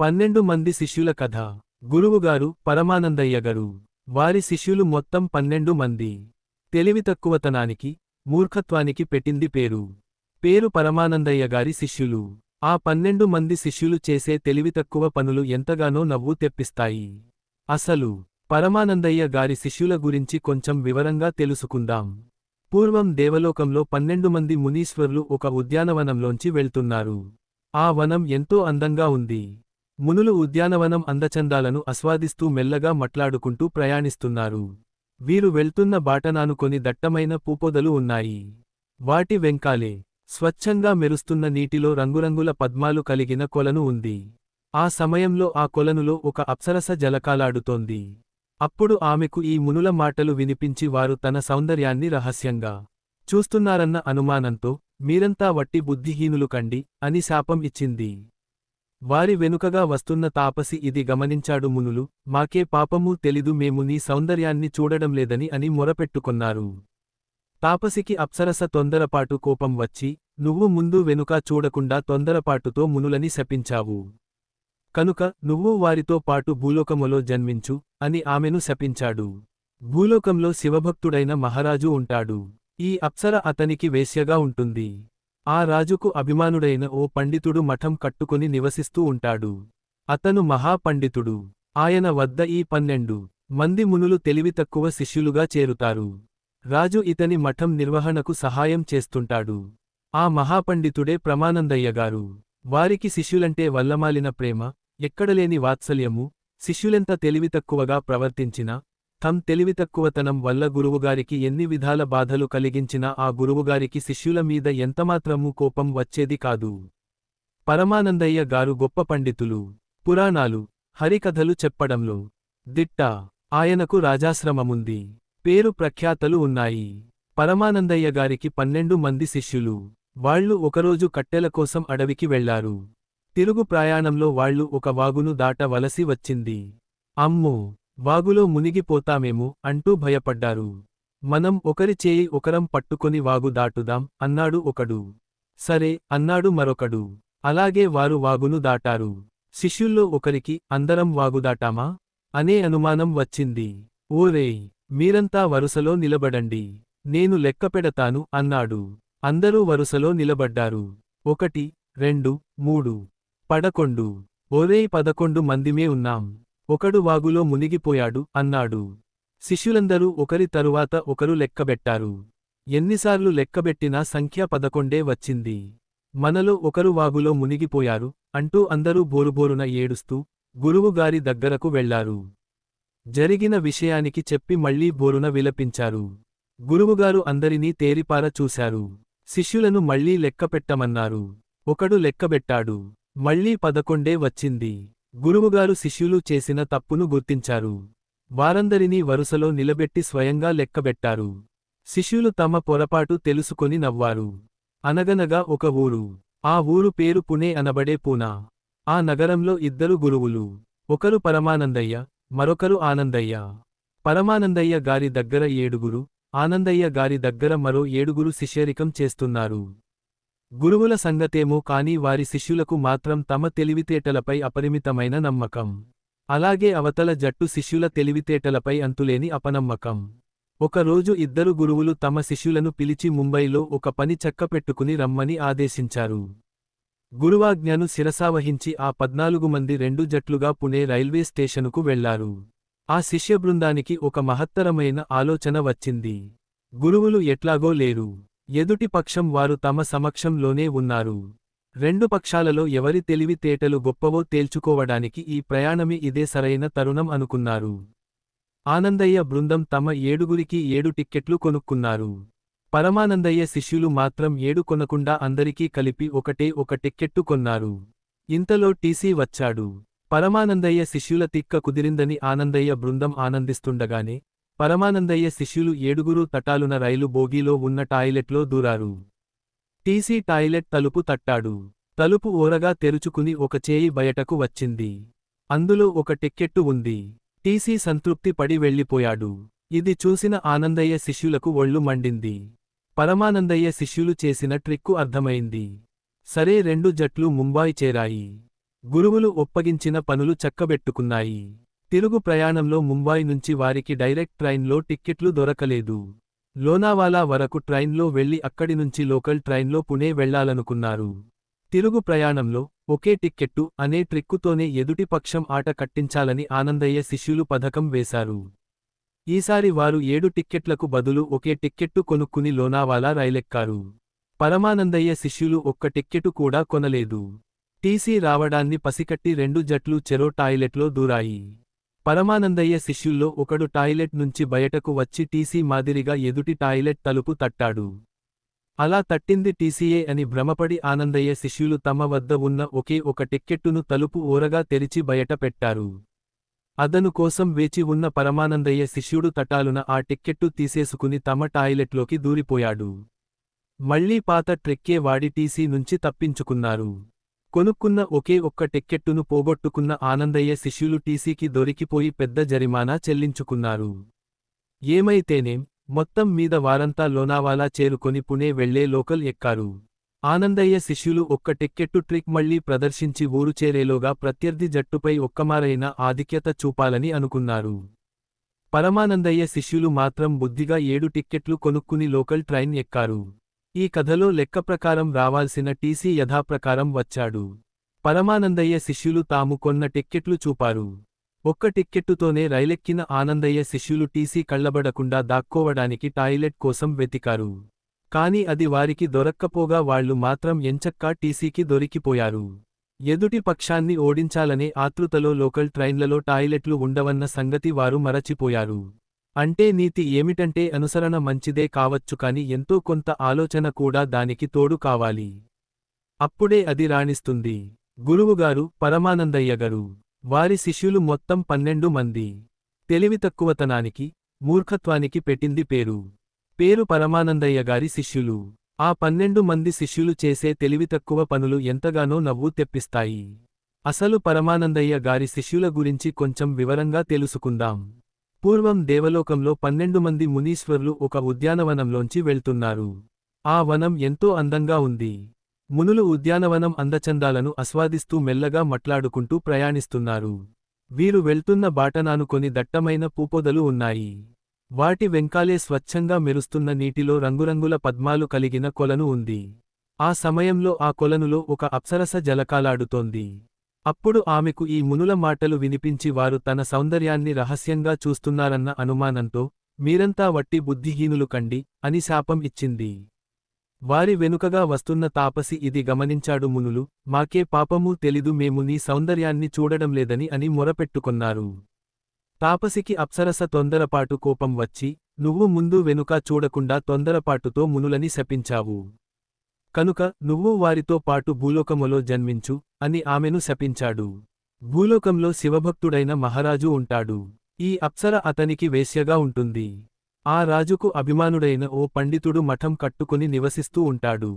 పన్నెండు మంది శిష్యుల కథ. గురువుగారు పరమానందయ్య గారు వారి శిష్యులు మొత్తం పన్నెండు మంది. తెలివి తక్కువతనానికి మూర్ఖత్వానికి పెట్టింది పేరు. పేరు పరమానందయ్య గారి శిష్యులు. ఆ పన్నెండు మంది శిష్యులు చేసే తెలివి తక్కువ పనులు ఎంతగానో నవ్వు తెప్పిస్తాయి. అసలు పరమానందయ్య గారి శిష్యుల గురించి కొంచెం వివరంగా తెలుసుకుందాం. పూర్వం దేవలోకంలో పన్నెండు మంది మునీశ్వరులు ఒక ఉద్యానవనంలోంచి వెళ్తున్నారు. ఆ వనం ఎంతో అందంగా ఉంది. మునులు ఉద్యానవనం అందచందాలను ఆస్వాదిస్తూ మెల్లగా మట్లాడుకుంటూ ప్రయాణిస్తున్నారు. వీరు వెళ్తున్న బాటనానుకొని దట్టమైన పూపొదలు ఉన్నాయి. వాటి వెంకాలే స్వచ్ఛంగా మెరుస్తున్న నీటిలో రంగురంగుల పద్మాలు కలిగిన కొలను ఉంది. ఆ సమయంలో ఆ కొలనులో ఒక అప్సరస జలకాలాడుతోంది. అప్పుడు ఆమెకు ఈ మునుల మాటలు వినిపించి వారు తన సౌందర్యాన్ని రహస్యంగా చూస్తున్నారన్న అనుమానంతో మీరంతా వట్టి బుద్ధిహీనులు కండి అని శాపం ఇచ్చింది. వారి వెనుకగా వస్తున్న తాపసి ఇది గమనించాడు మునులు మాకే పాపమూ తెలీదు మేము నీ సౌందర్యాన్ని చూడడం లేదని అని మొరపెట్టుకొన్నారు. తాపసికి అప్సరస తొందరపాటు కోపం వచ్చి నువ్వు ముందు వెనుక చూడకుండా తొందరపాటుతో మునులని శపించావు. కనుక నువ్వు వారితో పాటు భూలోకములో జన్మించు అని ఆమెను శపించాడు. భూలోకంలో శివభక్తుడైన మహారాజు ఉంటాడు. ఈ అప్సర అతనికి వేశ్యగా ఉంటుంది. ఆ రాజుకు అభిమానుడైన ఓ పండితుడు మఠం కట్టుకుని నివసిస్తూ ఉంటాడు. అతను మహాపండితుడు. ఆయన వద్ద ఈ పన్నెండు మంది మునులు తెలివి తక్కువ శిష్యులుగా చేరుతారు. రాజు ఇతని మఠం నిర్వహణకు సహాయం చేస్తుంటాడు. ఆ మహాపండితుడే ప్రమానందయ్యగారు. వారికి శిష్యులంటే వల్లమాలిన ప్రేమ ఎక్కడలేని వాత్సల్యము శిష్యులెంత తెలివితక్కువగా ప్రవర్తించినా తమ్ తెలివితక్కువతనం వల్ల గురువుగారికి ఎన్ని విధాల బాధలు కలిగించినా ఆ గురువుగారికి శిష్యుల మీద ఎంతమాత్రమూ కోపం వచ్చేది కాదు. పరమానందయ్య గారు గొప్ప పండితులు. పురాణాలు హరికథలు చెప్పడంలో దిట్ట ఆయనకు రాజాశ్రమముంది. పేరు ప్రఖ్యాతలు ఉన్నాయి. పరమానందయ్య గారికి పన్నెండు మంది శిష్యులు. వాళ్ళు ఒకరోజు కట్టెల కోసం అడవికి వెళ్ళారు. తిరుగు ప్రయాణంలో వాళ్ళు ఒక వాగును దాటవలసి వచ్చింది. అమ్మో! వాగులో మునిగిపోతామేమో అంటూ భయపడ్డారు. మనం ఒకరి చేయి ఒకరం పట్టుకొని వాగు దాటుదాం అన్నాడు ఒకడు. సరే అన్నాడు మరొకడు. అలాగే వారు వాగును దాటారు. శిష్యుల్లో ఒకరికి అందరం వాగు దాటామా? అనే అనుమానం వచ్చింది. ఓరేయ్ మీరంతా వరుసలో నిలబడండి. నేను లెక్కపెడతాను అన్నాడు. అందరూ వరుసలో నిలబడ్డారు. ఒకటి రెండు మూడు పడకొండు ఓరేయ్ పదకొండు మందిమే ఉన్నాం. ఒకడు వాగులో మునిగిపోయాడు అన్నాడు. శిష్యులందరూ ఒకరి తరువాత ఒకరు లెక్కబెట్టారు. ఎన్నిసార్లు లెక్కబెట్టినా సంఖ్య పదకొండే వచ్చింది. మనలో ఒకరు వాగులో మునిగిపోయారు అంటూ అందరూ బోరుబోరున ఏడుస్తూ గురువుగారి దగ్గరకు వెళ్ళారు. జరిగిన విషయానికి చెప్పి మళ్ళీ బోరున విలపించారు. గురువుగారు అందరినీ తేరిపార చూశారు. శిష్యులను మళ్ళీ లెక్కపెట్టమన్నారు. ఒకడు లెక్కబెట్టాడు. మళ్ళీ పదకొండే వచ్చింది. గురువుగారు శిష్యులు చేసిన తప్పును గుర్తించారు. వారందరినీ వరుసలో నిలబెట్టి స్వయంగా లెక్కబెట్టారు. శిష్యులు తమ పొరపాటు తెలుసుకొని నవ్వారు. అనగనగా ఒక ఊరు. ఆ ఊరు పేరు పునే అనబడే పూనా. ఆ నగరంలో ఇద్దరు గురువులు. ఒకరు పరమానందయ్య మరొకరు ఆనందయ్య. పరమానందయ్య గారి దగ్గర ఏడుగురు ఆనందయ్య గారి దగ్గర మరో ఏడుగురు శిష్యరికం చేస్తున్నారు. గురువుల సంగతేమో కాని వారి శిష్యులకు మాత్రం తమ తెలివితేటలపై అపరిమితమైన నమ్మకం. అలాగే అవతల జట్టు శిష్యుల తెలివితేటలపై అంతులేని అపనమ్మకం. ఒకరోజు ఇద్దరు గురువులు తమ శిష్యులను పిలిచి ముంబైలో ఒక పని చక్కపెట్టుకుని రమ్మని ఆదేశించారు. గురువాజ్ఞను శిరసావహించి ఆ పద్నాలుగు మంది రెండు జట్లుగా పుణే రైల్వే స్టేషనుకు వెళ్ళారు. ఆ శిష్య బృందానికి ఒక మహత్తరమైన ఆలోచన వచ్చింది. గురువులు ఎట్లాగో లేరు. ఎదుటి పక్షం వారు తమ సమక్షంలోనే ఉన్నారు. రెండు పక్షాలలో ఎవరి తెలివితేటలు గొప్పవో తేల్చుకోవడానికి ఈ ప్రయాణమే ఇదే సరైన తరుణం అనుకున్నారు. ఆనందయ్య బృందం తమ ఏడుగురికి ఏడు టిక్కెట్లు కొనుక్కున్నారు. పరమానందయ్య శిష్యులు మాత్రం ఏడు కొనకుండా అందరికీ కలిపి ఒకటే ఒక టిక్కెట్టు కొన్నారు. ఇంతలో టీసీ వచ్చాడు. పరమానందయ్య శిష్యుల తిక్క కుదిరిందని ఆనందయ్య బృందం ఆనందిస్తుండగానే పరమానందయ్య శిష్యులు ఏడుగురు తటాలున రైలు బోగీలో ఉన్న టాయిలెట్లో దూరారు. టీసీ టాయిలెట్ తలుపు తట్టాడు. తలుపు ఓరగా తెరుచుకుని ఒక చేయి బయటకు వచ్చింది. అందులో ఒక టిక్కెట్టు ఉంది. టీసీ సంతృప్తి పడి వెళ్ళిపోయాడు. ఇది చూసిన ఆనందయ్య శిష్యులకు ఒళ్ళు మండింది. పరమానందయ్య శిష్యులు చేసిన ట్రిక్కు అర్థమైంది. సరే రెండు జట్లు ముంబాయి చేరాయి. గురువులు ఒప్పగించిన పనులు చక్కబెట్టుకున్నాయి. తిరుగు ప్రయాణంలో ముంబాయి నుంచి వారికి డైరెక్ట్ ట్రైన్లో టిక్కెట్లు దొరకలేదు. లోనావాలా వరకు ట్రైన్లో వెళ్ళి అక్కడి నుంచి లోకల్ ట్రైన్లో పుణే వెళ్ళాలనుకున్నారు. తిరుగు ప్రయాణంలో ఒకే టిక్కెట్టు అనే ట్రిక్కుతోనే ఎదుటి పక్షం ఆట కట్టించాలని ఆనందయ్య శిష్యులు పథకం వేశారు. ఈసారి వారు ఏడు టిక్కెట్లకు బదులు ఒకే టిక్కెట్టు కొనుక్కుని లోనావాలా రైలెక్కారు. పరమానందయ్య శిష్యులు ఒక్క టిక్కెటు కూడా కొనలేదు. టీసీ రావడాన్ని పసికట్టి రెండు జట్లు చెరో టాయిలెట్లో దూరాయి. పరమానందయ్య శిష్యుల్లో ఒకడు టాయిలెట్ నుంచి బయటకు వచ్చి టీసీ మాదిరిగా ఎదుటి టాయిలెట్ తలుపు తట్టాడు. అలా తట్టింది టీసీఏ అని భ్రమపడి ఆనందయ్య శిష్యులు తమ వద్ద ఉన్న ఒకే ఒక టిక్కెట్టును తలుపు ఓరగా తెరిచి బయట పెట్టారు. అదను కోసం వేచి ఉన్న పరమానందయ్య శిష్యుడు తటాలున ఆ టిక్కెట్టు తీసేసుకుని తమ టాయిలెట్లోకి దూరిపోయాడు. మళ్ళీ పాత ట్రెక్కే వాడి టీసీ నుంచి తప్పించుకున్నారు. కొనుక్కున్న ఒకే ఒక్క టిక్కెట్టును పోగొట్టుకున్న ఆనందయ్య శిష్యులు టీసీకి దొరికిపోయి పెద్ద జరిమానా చెల్లించుకున్నారు. ఏమైతేనేం మొత్తం మీద వారంతా లోనావాలా చేరుకొని పుణే వెళ్ళే లోకల్ ఎక్కారు. ఆనందయ్య శిష్యులు ఒక్క టిక్కెట్టు ట్రిక్ మళ్ళీ ప్రదర్శించి ఊరు చేరేలోగా ప్రత్యర్థి జట్టుపై ఒక్కమారైన ఆధిక్యత చూపాలని అనుకున్నారు. పరమానందయ్య శిష్యులు మాత్రం బుద్ధిగా ఏడు టిక్కెట్లు కొనుక్కుని లోకల్ ట్రైన్ ఎక్కారు. ఈ కథలో లెక్క ప్రకారం రావాల్సిన టీసీ యథాప్రకారం వచ్చాడు. పరమానందయ్య శిష్యులు తాము కొన్న టిక్కెట్లు చూపారు. ఒక్క టిక్కెట్టుతోనే రైలెక్కిన ఆనందయ్య శిష్యులు టీసీ కళ్ళబడకుండా దాక్కోవడానికి టాయిలెట్ కోసం వెతికారు. కాని అది వారికి దొరక్కపోగా వాళ్ళు మాత్రం ఎంచక్కా టీసీకి దొరికిపోయారు. ఎదుటి పక్షాన్ని ఓడించాలనే ఆతృతలో లోకల్ ట్రైన్లలో టాయిలెట్లు ఉండవన్న సంగతి వారు మరచిపోయారు. అంటే నీతి ఏమిటంటే అనుసరణ మంచిదే కావచ్చు కాని ఎంతో కొంత ఆలోచన కూడా దానికి తోడు కావాలి. అప్పుడే అది రాణిస్తుంది. గురువుగారు పరమానందయ్యగారు వారి శిష్యులు మొత్తం పన్నెండు మంది. తెలివితక్కువతనానికి మూర్ఖత్వానికి పెట్టింది పేరు. పేరు పరమానందయ్య గారి శిష్యులు. ఆ పన్నెండు మంది శిష్యులు చేసే తెలివితక్కువ పనులు ఎంతగానో నవ్వు తెప్పిస్తాయి. అసలు పరమానందయ్య గారి శిష్యుల గురించి కొంచెం వివరంగా తెలుసుకుందాం. పూర్వం దేవలోకంలో పన్నెండు మంది మునీశ్వర్లు ఒక ఉద్యానవనంలోంచి వెళ్తున్నారు. ఆ వనం ఎంతో అందంగా ఉంది. మునులు ఉద్యానవనం అందచందాలను ఆస్వాదిస్తూ మెల్లగా మట్లాడుకుంటూ ప్రయాణిస్తున్నారు. వీరు వెళ్తున్న బాటనానుకొని దట్టమైన పూపొదలు ఉన్నాయి. వాటి వెంకాలే స్వచ్ఛంగా మెరుస్తున్న నీటిలో రంగురంగుల పద్మాలు కలిగిన కొలను ఉంది. ఆ సమయంలో ఆ కొలనులో ఒక అప్సరస జలకాలాడుతోంది. అప్పుడు ఆమెకు ఈ మునుల మాటలు వినిపించి వారు తన సౌందర్యాన్ని రహస్యంగా చూస్తున్నారన్న అనుమానంతో మీరంతా వట్టి బుద్ధిహీనులు కండి అని శాపం ఇచ్చింది. వారి వెనుకగా వస్తున్న తాపసి ఇది గమనించాడు మునులు మాకే పాపమూ తెలిదు మేము నీ సౌందర్యాన్ని చూడడం లేదని అని మొరపెట్టుకొన్నారు. తాపసికి అప్సరస తొందరపాటు కోపం వచ్చి నువ్వు ముందు వెనుక చూడకుండా తొందరపాటుతో మునులని శపించావు. కనుక నువ్వు వారితో పాటు భూలోకములో జన్మించు అని ఆమెను శపించాడు. భూలోకంలో శివభక్తుడైన మహారాజు ఉంటాడు. ఈ అప్సర అతనికి వేశ్యగా ఉంటుంది. ఆ రాజుకు అభిమానుడైన ఓ పండితుడు మఠం కట్టుకుని నివసిస్తూ ఉంటాడు.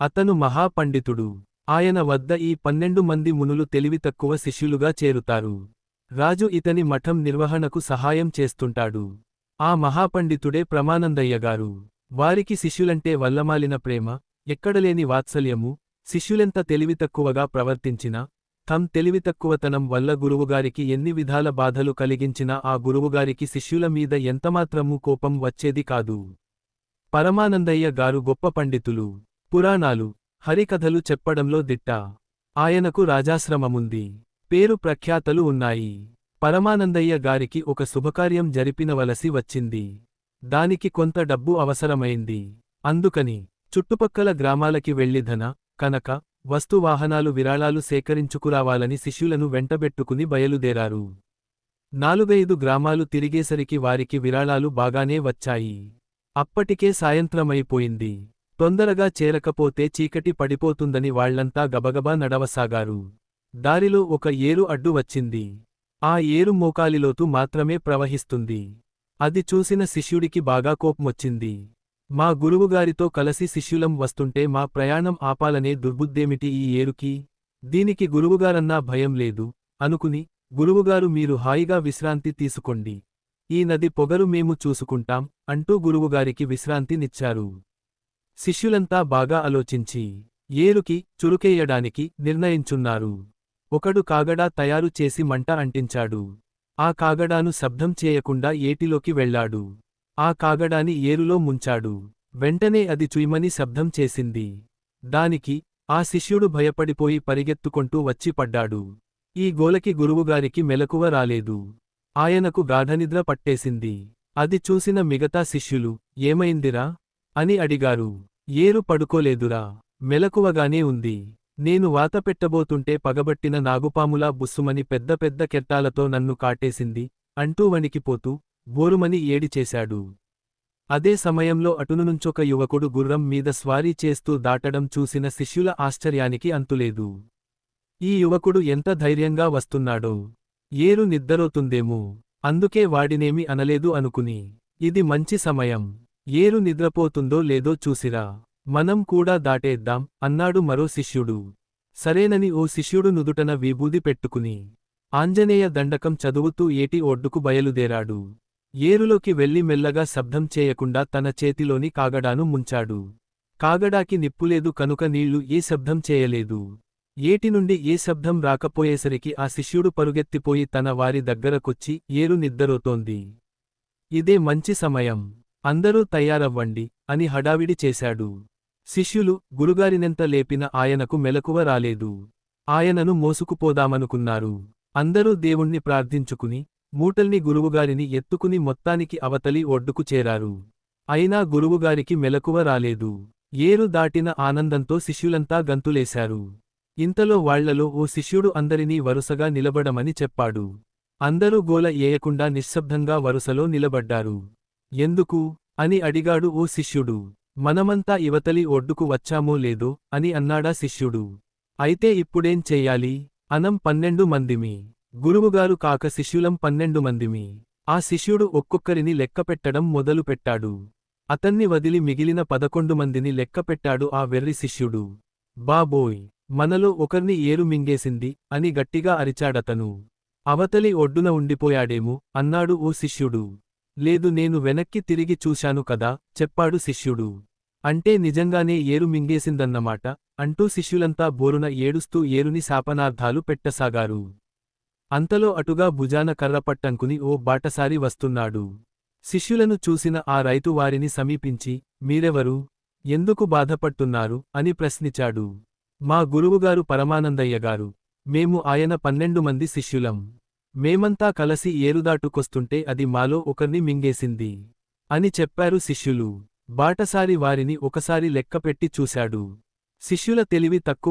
అతను మహాపండితుడు. ఆయన వద్ద ఈ పన్నెండు మంది మునులు తెలివి తక్కువ శిష్యులుగా చేరుతారు. రాజు ఇతని మఠం నిర్వహణకు సహాయం చేస్తుంటాడు. ఆ మహాపండితుడే ప్రమానందయ్యగారు వారికి శిష్యులంటే వల్లమాలిన ప్రేమ ఎక్కడలేని వాత్సల్యము శిష్యులెంత తెలివితక్కువగా ప్రవర్తించినా తమ్ తెలివితక్కువతనం వల్ల గురువుగారికి ఎన్ని విధాల బాధలు కలిగించినా ఆ గురువుగారికి శిష్యుల మీద ఎంతమాత్రమూ కోపం వచ్చేది కాదు. పరమానందయ్య గారు గొప్ప పండితులు. పురాణాలు హరికథలు చెప్పడంలో దిట్ట. ఆయనకు రాజాశ్రమముంది. పేరు ప్రఖ్యాతలు ఉన్నాయి. పరమానందయ్య గారికి ఒక శుభకార్యం జరిపినవలసి వచ్చింది. దానికి కొంత డబ్బు అవసరమైంది. అందుకని చుట్టుపక్కల గ్రామాలకి వెళ్ళి ధన కనక వస్తువాహనాలు విరాళాలు సేకరించుకురావాలని శిష్యులను వెంటబెట్టుకుని బయలుదేరారు. నాలుగైదు గ్రామాలు తిరిగేసరికి వారికి విరాళాలు బాగానే వచ్చాయి. అప్పటికే సాయంత్రమైపోయింది. తొందరగా చేరకపోతే చీకటి పడిపోతుందని వాళ్ళంతా గబగబా నడవసాగారు. దారిలో ఒక ఏరు అడ్డు వచ్చింది. ఆ ఏరు మోకాలిలోతు మాత్రమే ప్రవహిస్తుంది. అది చూసిన శిష్యుడికి బాగా కోపమొచ్చింది. మా గురువుగారితో కలసి శిష్యులం వస్తుంటే మా ప్రయాణం ఆపాలనే దుర్బుద్దేమిటి ఈ ఏరుకి? దీనికి గురువుగారన్నా భయం లేదు. అనుకుని గురువుగారు మీరు హాయిగా విశ్రాంతి తీసుకోండి. ఈ నది పొగరు మేము చూసుకుంటాం అంటూ గురువుగారికి విశ్రాంతినిచ్చారు శిష్యులంతా బాగా ఆలోచించి ఏరుకి చురుకేయడానికి నిర్ణయించున్నారు. ఒకడు కాగడా తయారు చేసి మంట అంటించాడు. ఆ కాగడాను శబ్దం చేయకుండా ఏటిలోకి వెళ్ళాడు. ఆ కాగడాని ఏరులో ముంచాడు. వెంటనే అది చుయ్మని శబ్దం చేసింది. దానికి ఆ శిష్యుడు భయపడిపోయి పరిగెత్తుకొంటూ వచ్చి పడ్డాడు. ఈ గోలకి గురువుగారికి మెలకువ రాలేదు. ఆయనకు గాఢనిద్ర పట్టేసింది. అది చూసిన మిగతా శిష్యులు ఏమైందిరా? అని అడిగారు. ఏరు పడుకోలేదురా. మెలకువగానే ఉంది. నేను వాత పెట్టబోతుంటే పగబట్టిన నాగుపాములా బుస్సుమని పెద్ద పెద్ద కెట్టాలతో నన్ను కాటేసింది అంటూ వణికిపోతూ బోరుమని ఏడి చేశాడు. అదే సమయంలో అటునునుంచొక యువకుడు గుర్రం మీద స్వారీ చేస్తూ దాటడం చూసిన శిష్యుల ఆశ్చర్యానికి అంతులేదు. ఈ యువకుడు ఎంత ధైర్యంగా వస్తున్నాడో. ఏరు నిద్రలోతుందేమో అందుకే వాడినేమి అనలేదు అనుకుని. ఇది మంచి సమయం. ఏరు నిద్రపోతుందో లేదో చూసిరా. మనం కూడా దాటేద్దాం అన్నాడు మరో శిష్యుడు. సరేనని ఓ శిష్యుడు నుదుటన విభూది పెట్టుకుని. ఆంజనేయ దండకం చదువుతూ ఏటి ఒడ్డుకు బయలుదేరాడు. ఏరులోకి వెళ్ళి మెల్లగా శబ్దం చేయకుండా తన చేతిలోని కాగడాను ముంచాడు. కాగడాకి నిప్పులేదు కనుక నీళ్ళు ఏ శబ్దం చేయలేదు. ఏటి నుండి ఏ శబ్దం రాకపోయేసరికి ఆ శిష్యుడు పరుగెత్తిపోయి తన వారి దగ్గరకొచ్చి ఏరు నిద్దరోతోంది ఇదే మంచి సమయం. అందరూ తయారవ్వండి అని హడావిడి చేశాడు. శిష్యులు గురుగారినెంత లేపిన ఆయనకు మెలకువ రాలేదు. ఆయనను మోసుకుపోదామనుకున్నారు. అందరూ దేవుణ్ణి ప్రార్థించుకుని మూటల్ని గురువుగారిని ఎత్తుకుని మొత్తానికి అవతలి ఒడ్డుకు చేరారు. అయినా గురువుగారికి మెలకువ రాలేదు. ఏరు దాటిన ఆనందంతో శిష్యులంతా గంతులేశారు. ఇంతలో వాళ్ళలో ఓ శిష్యుడు అందరినీ వరుసగా నిలబడమని చెప్పాడు. అందరూ గోల ఏయకుండా నిశ్శబ్దంగా వరుసలో నిలబడ్డారు. ఎందుకు అని అడిగాడు ఓ శిష్యుడు. మనమంతా ఇవతలి ఒడ్డుకు వచ్చామో లేదో అని అన్నాడా శిష్యుడు. అయితే ఇప్పుడేం చెయ్యాలి అనం పన్నెండు మందిమి. గురువుగారు కాక శిష్యులం పన్నెండు మందిమి. ఆ శిష్యుడు ఒక్కొక్కరిని లెక్కపెట్టడం మొదలుపెట్టాడు అతన్ని వదిలి మిగిలిన పదకొండు మందిని లెక్కపెట్టాడు ఆ వెర్రి శిష్యుడు. బాబోయ్ మనలో ఒకర్ని ఏరు మింగేసింది అని గట్టిగా అరిచాడతను. అవతలి ఒడ్డున ఉండిపోయాడేమో అన్నాడు ఓ శిష్యుడు. లేదు నేను వెనక్కి తిరిగి చూశాను కదా చెప్పాడు శిష్యుడు. అంటే నిజంగానే ఏరు మింగేసిందన్నమాట అంటూ శిష్యులంతా బోరున ఏడుస్తూ ఏరుని శాపనార్థాలు పెట్టసాగారు. అంతలో అటుగా భుజాన కర్రపట్టంకుని ఓ బాటసారి వస్తున్నాడు. శిష్యులను చూసిన ఆ రైతు వారిని సమీపించి మీరెవరు? ఎందుకు బాధపడుతున్నారు? అని ప్రశ్నించాడు. మా గురువుగారు పరమానందయ్యగారు. మేము ఆయన పన్నెండు మంది శిష్యులం. మేమంతా కలసి ఏరుదాటుకొస్తుంటే అది మాలో ఒకర్ని మింగేసింది అని చెప్పారు శిష్యులు. బాటసారి వారిని ఒకసారి లెక్కపెట్టి చూశాడు. శిష్యుల తెలివి తక్కువ